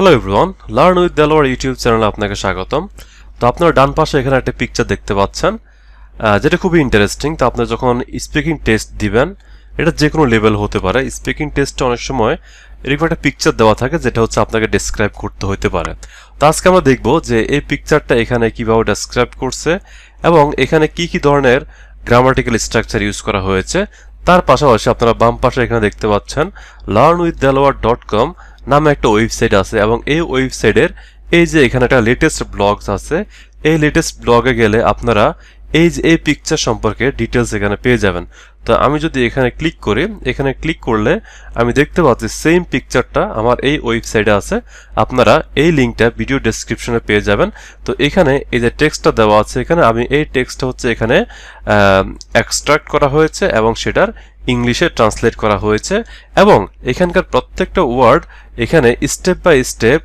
Hello everyone learn with Delowar YouTube চ্যানেলে আপনাকে স্বাগতম। তো আপনারা ডান পাশে এখানে একটা পিকচার দেখতে পাচ্ছেন যেটা খুবই ইন্টারেস্টিং তো আপনি যখন স্পিকিং টেস্ট দিবেন, এটা যে কোনো লেভেল হতে পারে। স্পিকিং টেস্টে অনেক সময় এরকম একটা পিকচার দেওয়া থাকে, যেটা হচ্ছে আপনাকে ডেসক্রাইব করতে হতে পারে। তো আজকে আমরা দেখব যে এই পিকচারটা এখানে কীভাবে ডেসক্রাইব করছে এবং এখানে কি কি ধরনের গ্রামাটিক্যাল স্ট্রাকচার ইউজ করা হয়েছে। তার পাশাপাশি আপনারা বাম পাশে এখানে দেখতে পাচ্ছেন learn with Delowar dot com নামে একটা ওয়েবসাইট আছে এবং এই ওয়েবসাইটের এই যে এখানে একটা লেটেস্ট ব্লগস আছে, এই লেটেস্ট ব্লগে গেলে আপনারা এই যে এই পিকচার সম্পর্কে ডিটেলস এখানে পেয়ে যাবেন। তো আমি যদি এখানে ক্লিক করি, এখানে ক্লিক করলে আমি দেখতে পাচ্ছি সেম পিকচারটা আমার এই ওয়েবসাইটে আছে। আপনারা এই লিঙ্কটা ভিডিও ডেসক্রিপশনে পেয়ে যাবেন। তো এখানে এই যে টেক্সটটা দেওয়া আছে, এখানে আমি এই টেক্সটটা হচ্ছে এখানে এক্সট্রাক্ট করা হয়েছে এবং সেটার ইংলিশে ট্রান্সলেট করা হয়েছে এবং এখানকার প্রত্যেকটা ওয়ার্ড এখানে স্টেপ বাই স্টেপ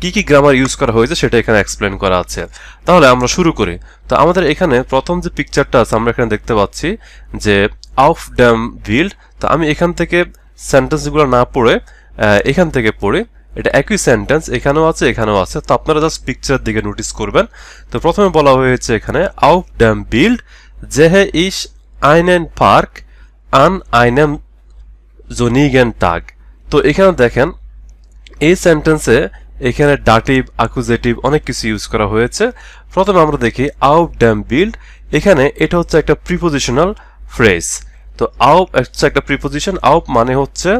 কি কি গ্রামার ইউজ করা হয়েছে সেটা এখানে এক্সপ্লেন করা আছে। তাহলে আমরা শুরু করি। তো আমাদের এখানে প্রথম যে পিকচারটা আছে আমরা এখানে দেখতে পাচ্ছি যে আউফ ড্যাম বিল্ড তো আমি এখান থেকে সেন্টেন্সগুলো না পড়ে এখান থেকে পড়ি। এটা একই সেন্টেন্স এখানেও আছে এখানেও আছে। তো আপনারা জাস্ট পিকচারের দিকে নোটিস করবেন। তো প্রথমে বলা হয়েছে এখানে আউফ ড্যাম বিল্ড জেহে ইস আইনেন পার্ক আন আইনেম জোনিগেন টাগ তো এখানে দেখেন, এই সেন্টেন্সে এখানে ডাটিভ আকুজেটিভ অনেক কিছু ইউজ করা হয়েছে। প্রথমে আমরা দেখি আউপ ড্যাম বিল্ড এখানে এটা হচ্ছে একটা প্রিপোজিশনাল ফ্রেজ তো আউপ হচ্ছে একটা প্রিপোজিশন আউপ মানে হচ্ছে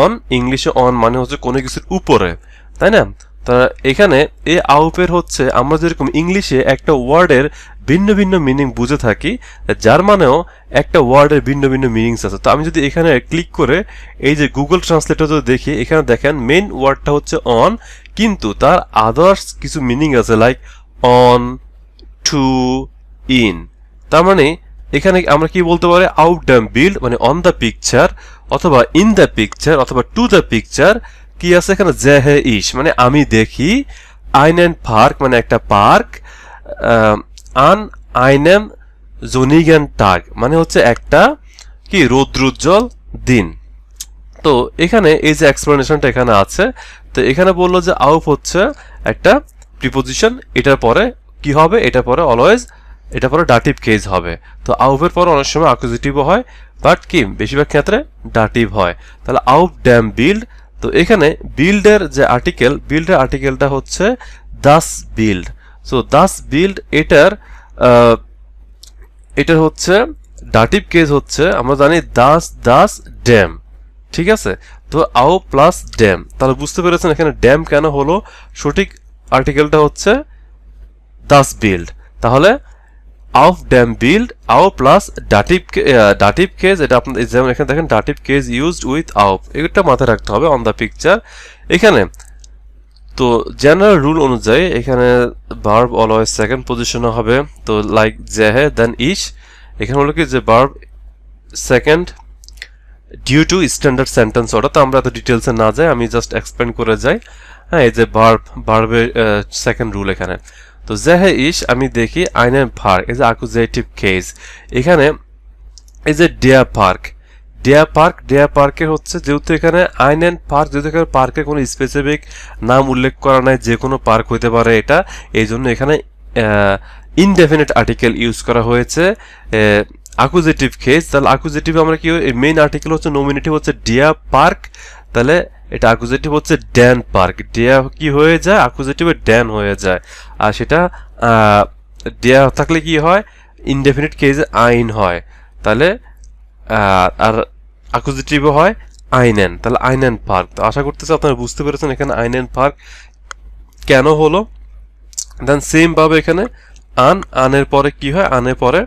অন ইংলিশে অন মানে হচ্ছে কোনো কিছুর উপরে। তাই না? তা এখানে এই আউপের হচ্ছে, আমরা যেরকম ইংলিশে একটা ওয়ার্ডের ভিন্ন ভিন্ন মিনিং বুঝে থাকি, যার মানেও একটা ওয়ার্ডের ভিন্ন ভিন্ন মিনিংস আছে। তো আমি যদি এখানে ক্লিক করে এই যে গুগল ট্রান্সলেটর যদি দেখি, এখানে দেখেন মেন ওয়ার্ডটা হচ্ছে অন কিন্তু তার আদার্স কিছু মিনিং আছে লাইক অন টু ইন তার মানে এখানে আমরা কি বলতে পারি? আউট ড্যাম বিল্ড মানে অন দ্য পিকচার অথবা ইন দ্য পিকচার অথবা টু দ্য পিকচার কি আছে এখানে? জে হে, ইস। মানে আমি দেখি আইন অ্যান্ড পার্ক মানে একটা পার্ক আন আইনেম জনিগ্যান টাগ মানে হচ্ছে একটা কি রৌদ্রোজ্জ্বল দিন। তো এখানে এই যে এক্সপ্লেনেশনটা এখানে আছে, তো এখানে বলল যে আউফ হচ্ছে একটা প্রিপোজিশন এটার পরে কি হবে? এটার পরে অলওয়েজ এটা পরে ডাটিভ কেজ হবে। তো আউফের পরে অনেক সময় আকুজিটিভও হয় বাট কি? বেশিরভাগ ক্ষেত্রে ডাটিভ হয়। তাহলে আউফ ড্যাম বিল্ড, তো এখানে বিল্ডের যে আর্টিকেল বিল্ডের আর্টিকেলটা হচ্ছে দাস বিল্ড সো দাস বিল্ড এটার এটা হচ্ছে ডাটিভ কেজ হচ্ছে, আমরা জানি দাস দাস ড্যাম ঠিক আছে? তো, আও প্লাস ড্যাম তাহলে বুঝতে পেরেছেন এখানে ড্যাম কেন হলো? সঠিক আর্টিকেলটা হচ্ছে দাস বিল্ড তাহলে আউফ ড্যাম বিল্ড আও প্লাস ডাটিভ ডাটিভ কেজ এটা আপনার যেমন এখানে দেখেন ডাটিভ কেজ ইউজড উইথ আউফ এটা মাথায় রাখতে হবে অন দ্য পিকচার এখানে তো জেনারেল রুল অনুযায়ী এখানে ভার্ব অলওয়েজ সেকেন্ড পজিশনে হবে। তো লাইক জেহে দেন ইশ এখানে হলো কি যে verb second due to standard sentence order তো আমরা এত ডিটেলসে না যাই, আমি জাস্ট এক্সপ্লেন করে যাই। হ্যাঁ এই যে ভার্ব ভার্বের সেকেন্ড রুল এখানে। তো জেহে ইশ আমি দেখি, আইনের ভার এই যে আকুজেটিভ কেস এখানে এই যে ডেয়া পার্ক ডেয়া পার্ক ডেয়া পার্কে হচ্ছে যেহেতু এখানে আইন অ্যান্ড পার্ক, যেহেতু এখানে পার্কের কোনো স্পেসিফিক নাম উল্লেখ করা নাই যে কোনো পার্ক হতে পারে এটা এই জন্য এখানে ইনডেফিনেট আর্টিকেল ইউজ করা হয়েছে। আকুজেটিভ কেস তাহলে আকুজেটিভ আমরা কি মেইন আর্টিকেল হচ্ছে নমিনেটিভ হচ্ছে ডিয়া পার্ক তাহলে এটা আকুজেটিভ হচ্ছে ড্যান পার্ক ডিয়া কি হয়ে যায়? আকুজেটিভে ড্যান হয়ে যায়। আর সেটা ডিয়া থাকলে কি হয়? ইনডেফিনিট কেসে আইন হয়। তাহলে আর আকুজিটিভও হয় আইনেন তাহলে আইনেন পার্ক তো আশা করতেছি আপনারা বুঝতে পেরেছেন এখানে আইনেন পার্ক কেন হলো। দেন সেম ভাবে এখানে আন আনের পরে কি হয়? আনের পরে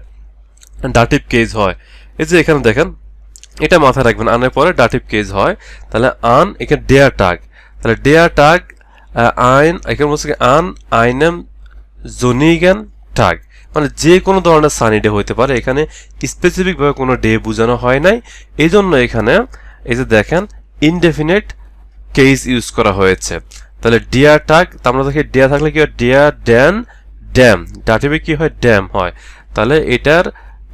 ডাটিভ কেজ হয়। এই যে এখানে দেখেন, এটা মাথায় রাখবেন আনের পরে ডাটিভ কেজ হয়। তাহলে আন এখানে ডেয়ার টাগ তাহলে ডেয়ার টাগ আইন এখানে বলছে আন আইনেম জনিগ্যান টাগ মানে যে কোনো ধরনের সানি ডে হইতে পারে। এখানে স্পেসিফিকভাবে কোনো ডে বোঝানো হয় নাই। এই জন্য এখানে এই যে দেখেন ইনডেফিনেট কেস ইউজ করা হয়েছে। তাহলে ডিয়ার টাগ আমরা দেখি ডিয়া থাকলে কি হয়? ডিয়ার ড্যান ড্যাম ডাটিভে কি হয়? ড্যাম হয়। তাহলে এটার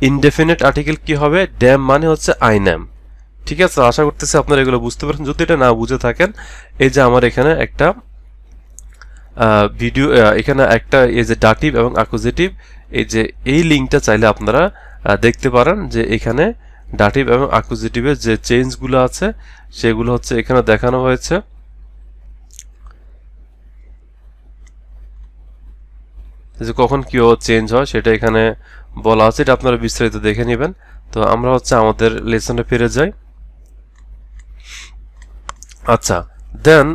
ইনডেফিনেট আর্টিকেল কি হবে? ড্যাম মানে হচ্ছে আইনাম ঠিক আছে? আশা করতেছি আপনারা এগুলো বুঝতে পারছেন। যদি এটা না বুঝে থাকেন, এই যে আমার এখানে একটা ভিডিও এখানে একটা এই যে ডাটিভ এবং অ্যাকুজেটিভ এই যে, এই লিঙ্কটা চাইলে আপনারা দেখতে পারেন যে এখানে ডাটিভ এবং অ্যাকুজেটিভের যে চেঞ্জগুলো আছে, সেগুলো হচ্ছে এখানে দেখানো হয়েছে। যে কখন কি চেঞ্জ হয়, সেটা এখানে বলা আছে, এটা আপনারা বিস্তারিত দেখে নেবেন। তো আমরা হচ্ছে আমাদের লেসনে ফিরে যাই। আচ্ছা দেন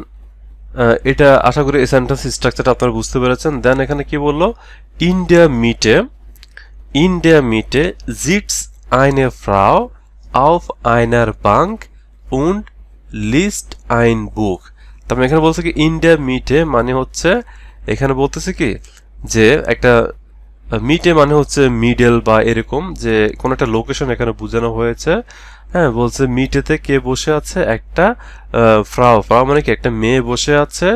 এটা আশা করি এই সেন্টেন্স স্ট্রাকচারটা আপনারা বুঝতে পেরেছেন। দেন এখানে কি বলল? ইন্ডিয়া মিটে ইন্ডিয়া মিটে জিটস আইনে ফ্রাও আউফ আইনার বাঙ্ক উন্ড লিস্ট আইন বুক তারপরে এখানে বলছে কি ইন্ডিয়া মিটে মানে হচ্ছে, এখানে বলতেছে কি, যে একটা মিটে মানে হচ্ছে মিডল বা এরকম, যে কোনো একটা লোকেশন এখানে বোঝানো হয়েছে। হ্যাঁ বলছে মিটেতে কে বসে আছে? একটা ফ্রাও ফ্রাও মানে কি? একটা মেয়ে বসে আছে,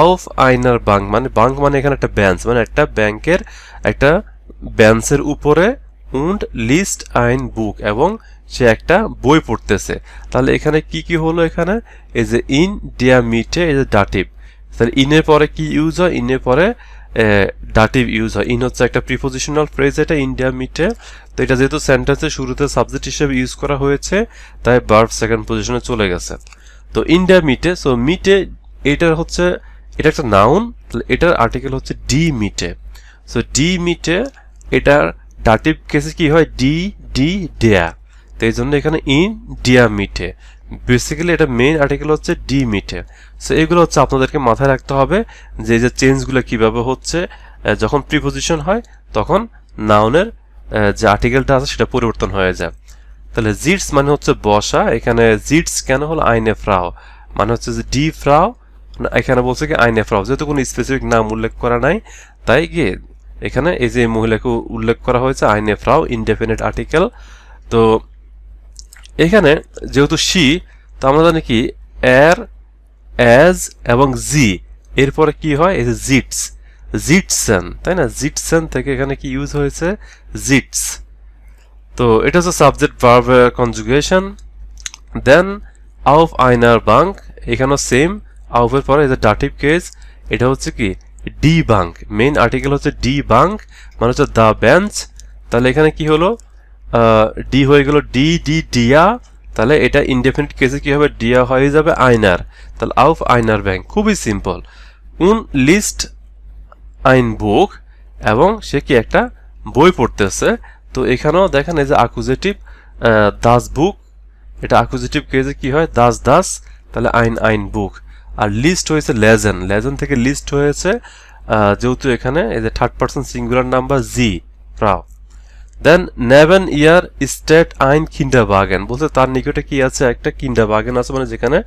আউফ আইনার বাঙ্ক মানে বাঙ্ক মানে এখানে একটা ব্যাঞ্চ মানে একটা ব্যাংকের, একটা ব্যাঞ্চের উপরে উন্ড লিস্ট আইন বুক এবং সে একটা বই পড়তেছে। তাহলে এখানে কি কি হলো এখানে? এই যে ইন, ডিয়া, মিটে, এই যে ডাটিভ। তাহলে ইনের পরে কি ইউজ হয়? ইনের পরে ডাটিভ ইউজ হয় ইন হচ্ছে একটা প্রিপোজিশনাল ফ্রেজ এটা ইন্ডিয়া মিটে তো এটা যেহেতু সেন্টেন্সের শুরুতে সাবজেক্ট হিসেবে ইউজ করা হয়েছে, তাই বার্ব সেকেন্ড পজিশনে চলে গেছে। তো ইন্ডিয়া মিটে সো মিটে এটার হচ্ছে, এটা একটা নাউন এটার আর্টিকেল হচ্ছে ডি মিটে সো ডি মিটে এটার ডাটিভ কেসে কি হয়? ডি ডি ডেয়া তো এই জন্য এখানে ইন ডিয়া মিটে বেসিক্যালি এটা মেইন আর্টিকেল হচ্ছে ডি মিটে সো এগুলো হচ্ছে আপনাদেরকে মাথায় রাখতে হবে যে যে চেঞ্জগুলো কীভাবে হচ্ছে যখন প্রিপোজিশন হয়, তখন নাউনের যে আর্টিকেলটা আছে, সেটা পরিবর্তন হয়ে যায়। তাহলে জিটস মানে হচ্ছে বসা, এখানে জিটস কেন হলো? আইনে ফ্রাও। মানে হচ্ছে যে ডি ফ্রাও এখানে বলছে কি আইনে ফ্রাও। যেহেতু কোনো স্পেসিফিক নাম উল্লেখ করা নাই, তাই গিয়ে এখানে এই যে মহিলাকে উল্লেখ করা হয়েছে, আইনে ফ্রাও ইনডেফিনিট আর্টিকেল তো এখানে যেহেতু সি, তো আমরা জানি কি? এর অ্যাজ এবং জি এরপরে কি হয়? এই যে জিটস জিটসেন তাই না? জিটসেন থেকে এখানে কি ইউজ হয়েছে? জিটস তো এটা হচ্ছে সাবজেক্ট ভার্ব কনজুগেশন দেন আউফ আইনার বাঙ্ক এখানেও সেম আউফের পরে যে ডাটিভ কেস এটা হচ্ছে কি? ডি বাঙ্ক মেইন আর্টিকেল হচ্ছে ডি বাঙ্ক মানে হচ্ছে দ্য বেঞ্চ তাহলে এখানে কি হলো? ডি হয়ে গেল ডি ডি ডিয়া তাহলে এটা ইনডেফিনিট কেসে কি হবে? ডিয়া হয়ে যাবে আইনার তাহলে আউফ আইনার ব্যাংক খুবই সিম্পল উন লিস্ট আইন বুক এবং সে কি একটা বই পড়তেছে। তো এখানেও দেখেন এই যে আকুজেটিভ দাস বুক এটা আকুজেটিভ কেসে কি হয়? দাস দাস তাহলে আইন আইন বুক আর লিস্ট হয়েছে লেজেন লেজেন থেকে লিস্ট হয়েছে যেহেতু এখানে এই যে থার্ড পার্সন সিঙ্গুলার নাম্বার জি প্রাও দেন নেভেন ইয়ার স্টেট আইন কিন্ডা বাগান বলতে তার নিকটে কি আছে? একটা কিন্ডা বাগান আছে মানে যেখানে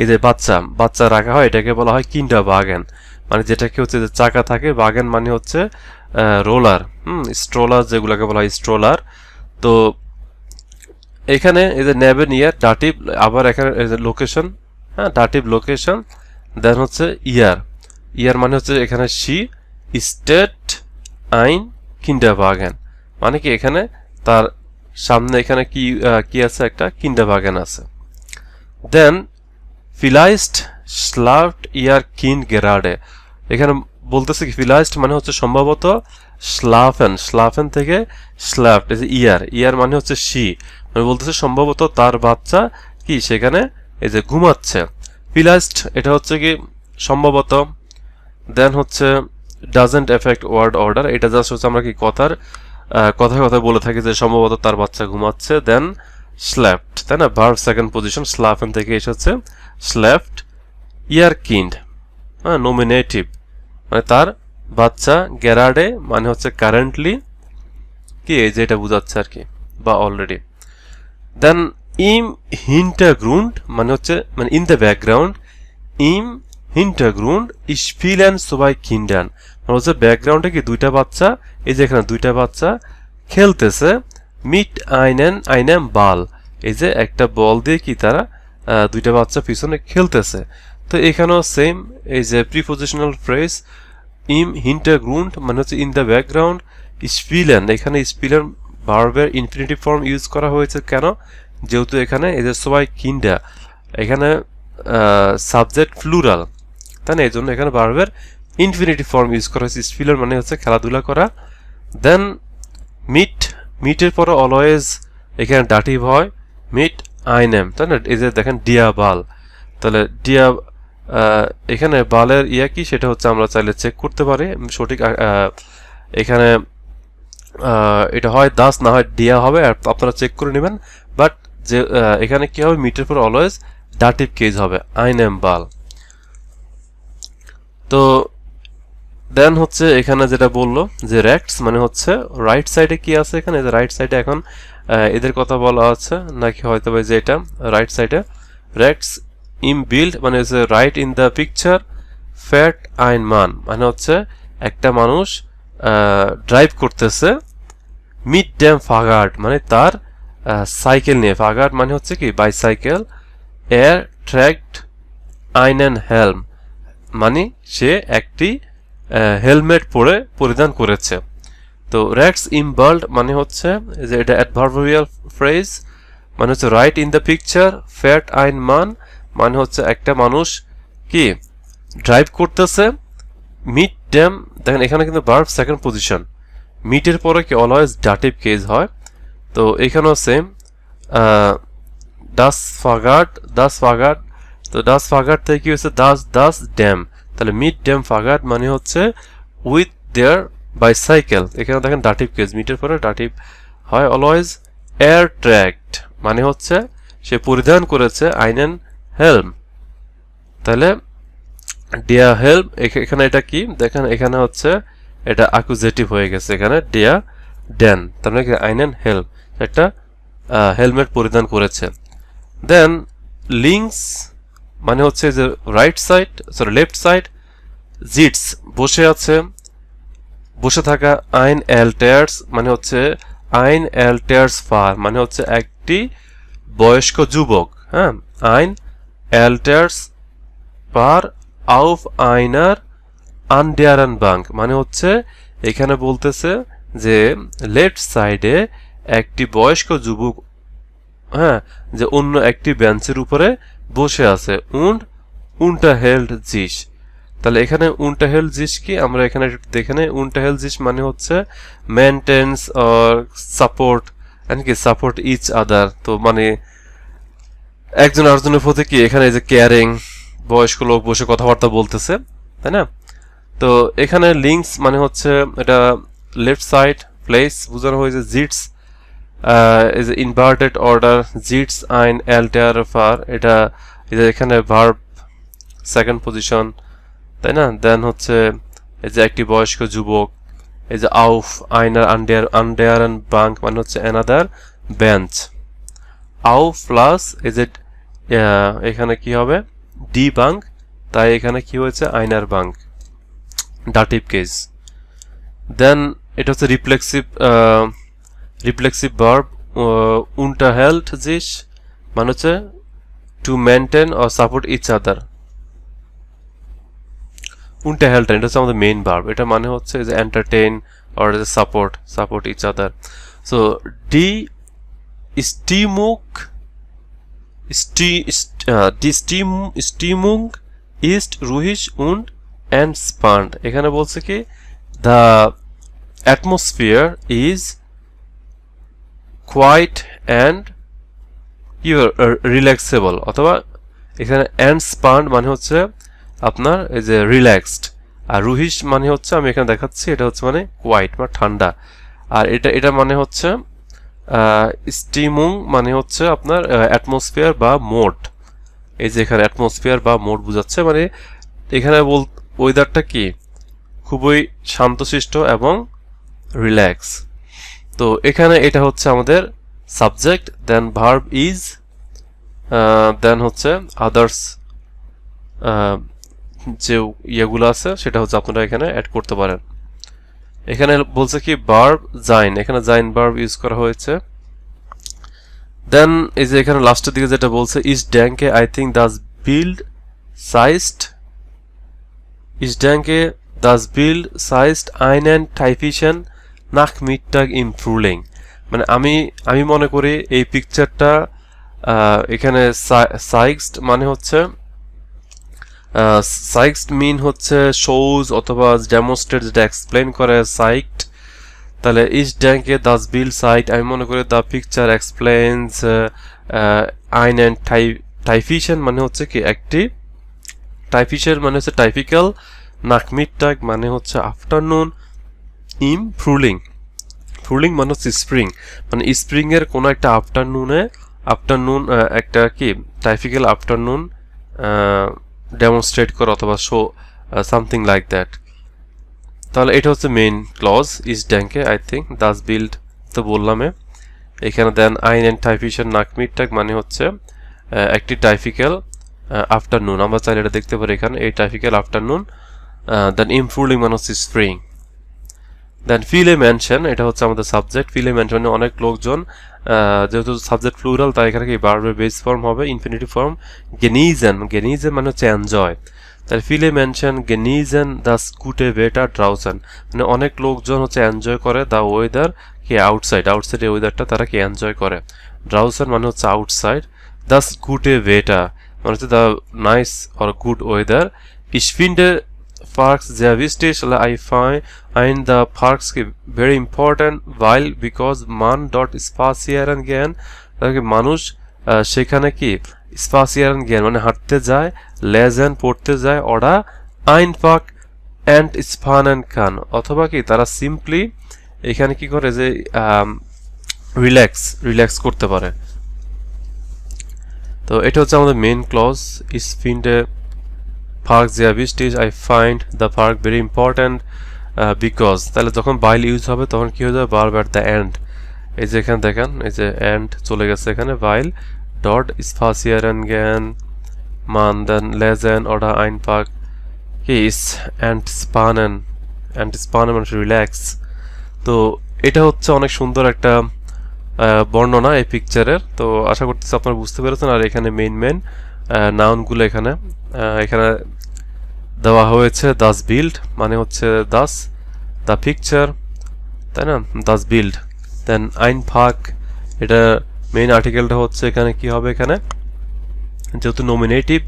এই যে বাচ্চা বাচ্চা রাখা হয়, এটাকে বলা হয় কিন্ডা বাগান মানে যেটাকে হচ্ছে যে চাকা থাকে বাগান মানে হচ্ছে রোলার হুম স্ট্রোলার যেগুলোকে বলা হয় স্ট্রোলার তো এখানে এই যে নেভেন ইয়ার ডাটিভ আবার এখানে লোকেশন হ্যাঁ ডাটিভ লোকেশন দেন হচ্ছে ইয়ার ইয়ার মানে হচ্ছে এখানে সি স্টেট আইন কিন্ডা বাগেন মানে কি এখানে তার সামনে এখানে কি কি আছে একটা? কিন্ডা বাগেন আছে। দেন ফিলাইস্ট স্লাভড ইয়ার কিন গেরাডে এখানে বলতেছে কি ফিলাইস্ট মানে হচ্ছে সম্ভবত স্লাফেন স্লাফেন থেকে স্ল্যাভড এই যে ইয়ার ইয়ার মানে হচ্ছে সি মানে বলতেছে সম্ভবত তার বাচ্চা কি, সেখানে এই যে ঘুমাচ্ছে। ফিলাইস্ট এটা হচ্ছে কি সম্ভবত দেন হচ্ছে ডাজেন্ট এফেক্ট ওয়ার্ড অর্ডার এটা জাস্ট হচ্ছে আমরা কি কথার কথায় কথায় বলে থাকি যে সম্ভবত তার বাচ্চা ঘুমাচ্ছে দেন স্ল্যাপড তাই না? ভার্ব সেকেন্ড পজিশন স্লাফেন থেকে এসেছে স্ল্যাপড ইয়ার কিন্ড হ্যাঁ নমিনেটিভ মানে তার বাচ্চা গ্যারাডে মানে হচ্ছে কারেন্টলি কি? এই যে এটা বোঝাচ্ছে আর কি, বা অলরেডি দেন ইম হিন্টাগ্রুন্ড মানে হচ্ছে মানে ইন দ্য ব্যাকগ্রাউন্ড ইম হিন্টাগ্রুন্ড স্পিলেন সবাই কিন্ডান হচ্ছে ব্যাকগ্রাউন্ডে কি দুইটা বাচ্চা, এই যে এখানে দুইটা বাচ্চা খেলতেছে, মিট আইনেন আইনেম বাল। এই যে একটা বল দিয়ে কি তারা দুইটা বাচ্চা পিছনে খেলতেছে। তো এখানেও সেম এই যে প্রিপোজিশনাল ফ্রেজ ইম হিন্টাগ্রুন্ড মানে হচ্ছে ইন দ্য ব্যাকগ্রাউন্ড স্পিলেন এখানে স্পিলেন ভার্বের ইনফিনিটিভ ফর্ম ইউজ করা হয়েছে কেন? যেহেতু এখানে এই যে সবাই কিন্ডা এখানে সাবজেক্ট ফ্লুরাল তাই না? এই জন্য এখানে ভার্বের ইনফিনিটি ফর্ম ইউজ করা হয়েছে স্পিলার মানে হচ্ছে খেলাধুলা করা। দেন মিট মিটের পরে অলওয়েজ এখানে ডাটিভ হয়। মিট আইনেম তাই না? এই যে দেখেন ডিয়া বাল। তাহলে ডিয়া এখানে বালের ইয়া কি? সেটা হচ্ছে আমরা চাইলে চেক করতে পারি। সঠিক এখানে এটা হয় দাস না হয় ডিয়া হবে, আর আপনারা চেক করে নেবেন। বাট যে এখানে কি হবে? মিটের পর অলওয়েজ ডাটিভ কেজ হবে। আইন এম বাল। তো দেন হচ্ছে এখানে যেটা বলল, যে র্যাক্টস মানে হচ্ছে রাইট সাইডে কি আছে এখানে? যে রাইট সাইডে এখন এদের কথা বলা আছে, নাকি হয়তো যে এটা রাইট সাইডে র্যাক্টস ইম বিল্ড মানে হচ্ছে রাইট ইন দ্য পিকচার ফ্যাট আইন মান মানে হচ্ছে একটা মানুষ ড্রাইভ করতেছে মিড ড্যাম ফাগার্ড মানে তার সাইকেল নিয়ে। ফাগার্ড মানে হচ্ছে কি? বাইসাইকেল এয়ার ট্র্যাক্ট আইন অ্যান্ড হেলম মানে সে একটি হেলমেট পরে পরিধান করেছে। তো র্যাটস ইমবাল্ড মানে হচ্ছে যে এটা অ্যাডভার্বিয়াল ফ্রেজ মানে হচ্ছে রাইট ইন দ্য পিকচার ফ্যাট আইন মান মানে হচ্ছে একটা মানুষ কি ড্রাইভ করতেছে মিড ড্যাম দেখেন এখানে কিন্তু বার্ব সেকেন্ড পজিশন মিটের পরে কি অলওয়েজ ডাটিভ কেজ হয়। তো এখানেও সেম ডাস ফাগার্ড দাস ফাগার্ড তো ডাস ফাগার্ড থেকে কি হচ্ছে দাস দাস ড্যাম তাহলে মিড ড্যাম ফাগার্ড মানে হচ্ছে উইথ দেয়ার বাইসাইকেল এখানে দেখেন ডাটিভ কেজ মিটের পরে ডাটিভ হয় অলওয়েজ এয়ার ট্র্যাক্ট মানে হচ্ছে সে পরিধান করেছে আইনেন হেলম তাহলে ডিয়া হেল্প এখানে এটা কি? দেখেন এখানে হচ্ছে এটা অ্যাকুজেটিভ হয়ে গেছে এখানে ডিয়া ড্যান তার মানে আইনেন হেল্প একটা হেলমেট পরিধান করেছে। দেন লিঙ্কস মানে হচ্ছে যে right side sorry left side জিটস বসে আছে, বসে থাকা আইন অ্যালটায়ার্স মানে হচ্ছে আইন অ্যালটায়ার্স ফার মানে হচ্ছে একটি বয়স্ক যুবক হ্যাঁ? আইন অ্যালটায়ার্স পার আউফ আইনার আনডেয়ারান বাঙ্ক মানে হচ্ছে এখানে বলতেছে যে লেফট সাইডে একটি বয়স্ক যুবক হ্যাঁ? যে অন্য একটি বেঞ্চের উপরে বসে আছে উন্ড উনটা হেল্ড জিস। তাহলে এখানে উনটা হেল্ড জিস কি? আমরা এখানে দেখে নেই। উনটা হেল্ড জিস মানে হচ্ছে মেনটেন্স অর সাপোর্ট কি? সাপোর্ট ইচ আদার তো মানে একজন আরেকজনের প্রতি কি? এখানে যে কেয়ারিং বয়স্ক লোক বসে কথাবার্তা বলতেছে, তাই না? তো এখানে লিঙ্কস মানে হচ্ছে এটা লেফট সাইড প্লেস বোঝানো হয়েছে জিটস ইজ ইনভার্টেড অর্ডার জিটস আইন অ্যালটার ফার এটা এই এখানে ভার্ব সেকেন্ড পজিশন তাই না? দেন হচ্ছে, এই যে একটি বয়স্ক যুবক, এই যে আউফ আইনার আন্ডেয়ার আন্ডেয়ার অ্যান্ড বাঙ্ক মানে হচ্ছে অ্যানাদার বেঞ্চ আউ প্লাস এই যে এখানে কি হবে? ডি বাঙ্ক তাই এখানে কি হয়েছে? আইনার বাঙ্ক ডাটিভ কেস দেন এটা হচ্ছে রিফ্লেক্সিভ রিফ্লেক্সিভ ভার্ব উনটা হেল্থ জিস মানে হচ্ছে to maintain or support each other উনটা হেল্থ এটা হচ্ছে আমাদের মেইন ভার্ব এটা মানে হচ্ছে যে entertain or support support each other so D স্টিমুক st, uh, die Stim, Stimmung ist ruhig und এখানে বলছে কি the atmosphere is quiet and কি রিল্যাক্সেবল অথবা এখানে এন্ডস্পান্ড মানে হচ্ছে আপনার এই যে রিল্যাক্সড আর রুহিস মানে হচ্ছে আমি এখানে দেখাচ্ছি, এটা হচ্ছে মানে কোয়াইট বা ঠান্ডা। আর এটা এটা মানে হচ্ছে স্টিমুং মানে হচ্ছে আপনার অ্যাটমসফিয়ার বা মোড এই যে এখানে অ্যাটমসফিয়ার বা মোড বোঝাচ্ছে মানে এখানে বল ওয়েদারটা কি? খুবই শান্তশিষ্ট এবং রিল্যাক্স তো এখানে এটা হচ্ছে আমাদের subject then verb is then হচ্ছে আদার্স যে ইয়েগুলো আছে সেটা হচ্ছে আপনারা এখানে অ্যাড করতে পারেন। এখানে বলছে কি বার্ব জাইন এখানে জাইন বার্ব ইউজ করা হয়েছে। দেন এই যে এখানে লাস্টের দিকে যেটা বলছে ইস ড্যাঙ্কে আই থিঙ্ক দাস বিল্ড সাইজড ইস ড্যাঙ্কে দাস বিল্ড সাইজড আইন অ্যান্ড টাইফিশন নাক মিটটাগ ইমপ্রুলিং মানে আমি আমি মনে করি এই পিকচারটা এখানে সাইক্সড মানে হচ্ছে সাইক্সড মিন হচ্ছে শোজ অথবা ডেমোস্ট্রেট যেটা এক্সপ্লেন করে সাইক্ট তাহলে ইস ড্যাঙ্কে দাস বিল সাইট আমি মনে করি দ্য পিকচার এক্সপ্লেন্স আইন অ্যান্ড টাই টাইফিশন মানে হচ্ছে কি একটি টাইফিশের মানে হচ্ছে টাইফিক্যাল টাইপিক্যাল নাকমিটাক মানে হচ্ছে আফটারনুন ইম ফ্রুলিং ফ্রুলিং মানে হচ্ছে স্প্রিং মানে স্প্রিং এর কোনো একটা আফটারনুনে আফটারনুন একটা কি টাইফিক্যাল আফটারনুন ডেমনস্ট্রেট করে অথবা শো সামথিং লাইক দ্যাট তাহলে এটা হচ্ছে মেইন ক্লজ ইস ড্যাঙ্কে আই থিঙ্ক দাস বিল্ড তো বললামে এখানে দেন আইন অ্যান্ড টাইফিশন নাকমিটাক মানে হচ্ছে একটি টাইফিক্যাল আফটারনুন আমরা চাইলে এটা দেখতে পারি এখানে, এই টাইফিক্যাল আফটারনুন দেন ইমফ্রুলিং মানে হচ্ছে স্প্রিং দেন ফিলে মেনশন এটা হচ্ছে আমাদের সাবজেক্ট ফিলে মেনশন মানে অনেক লোকজন যেহেতু সাবজেক্ট ফ্লুরাল তাই এখানে কি বারবার বেস ফর্ম হবে ইনফিনিটিভ ফর্ম গেনিজেন গেনিজেন মানে হচ্ছে এনজয় তাহলে ফিলে মেনশন গেনিজেন দ্য স্কুটে বেটার ড্রাউসেন মানে অনেক লোকজন হচ্ছে এনজয় করে দ্য ওয়েদার কি আউটসাইড আউটসাইড এই ওয়েদারটা তারা কি এনজয় করে। ড্রাউসেন মানে হচ্ছে আউটসাইড দ্য স্কুটে বেটা মানে হচ্ছে the nice or good weather ইসফিন্ডে parks sehr wichtig I find, in the parks very important, while because man dort spazieren gehen মানুষ সেখানে কি স্পাসিয়ারেন গেন মানে হাঁটতে যায় লেজেন পড়তে যায় ওরা আইন পাক অ্যান্ড স্পান স্পানেন খান অথবা কি তারা সিম্পলি এখানে কি করে যে রিল্যাক্স রিল্যাক্স করতে পারে তো এটা হচ্ছে আমাদের মেইন ক্লজ ইস sehr wichtig I find the park very important uh, তাহলে যখন বাইল ইউজ হবে তখন কি হয়ে যাবে? বারবার দ্য এন্ড এই যে এখানে দেখেন এই যে এন্ড চলে গেছে এখানে বাইল ডট স্পাসিয়ারেন জ্ঞান মান দেন লেজেন অর্ডার আইন পার্ক ইস অ্যান্ড স্পানেন অ্যান্ড স্পানেন মানে রিল্যাক্স তো এটা হচ্ছে অনেক সুন্দর একটা বর্ণনা এই পিকচারের তো আশা করতেছি আপনারা বুঝতে পেরেছেন। আর এখানে মেইন মেইন নাউনগুলো এখানে। এখানে দেওয়া হয়েছে দাস বিল্ড মানে হচ্ছে দাস দ্য পিকচার তাই না? দাস বিল্ড দেন আইন ফাক এটা মেইন আর্টিকেলটা হচ্ছে এখানে কি হবে এখানে? যেহেতু নমিনেটিভ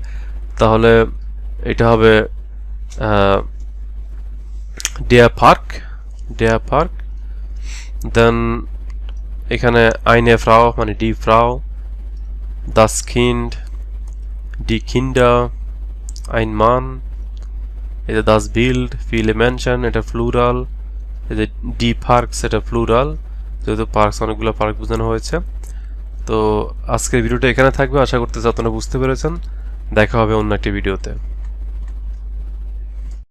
তাহলে এটা হবে ডেয়া পার্ক ডেয়া পার্ক দেন এখানে আইনে ফ্রাও মানে ডি ফ্রাও দাস কিন্ড ডি Kinder, ein Mann এটা দাস বিল্ড ফিলে মেনশন এটা ফ্লুরাল যে ডি পার্কস এটা ফ্লুরাল যেহেতু পার্কস অনেকগুলো পার্ক বোঝানো হয়েছে। তো আজকের ভিডিওটা এখানে থাকবে। আশা করতেছি আপনারা বুঝতে পেরেছেন। দেখা হবে অন্য একটি ভিডিওতে।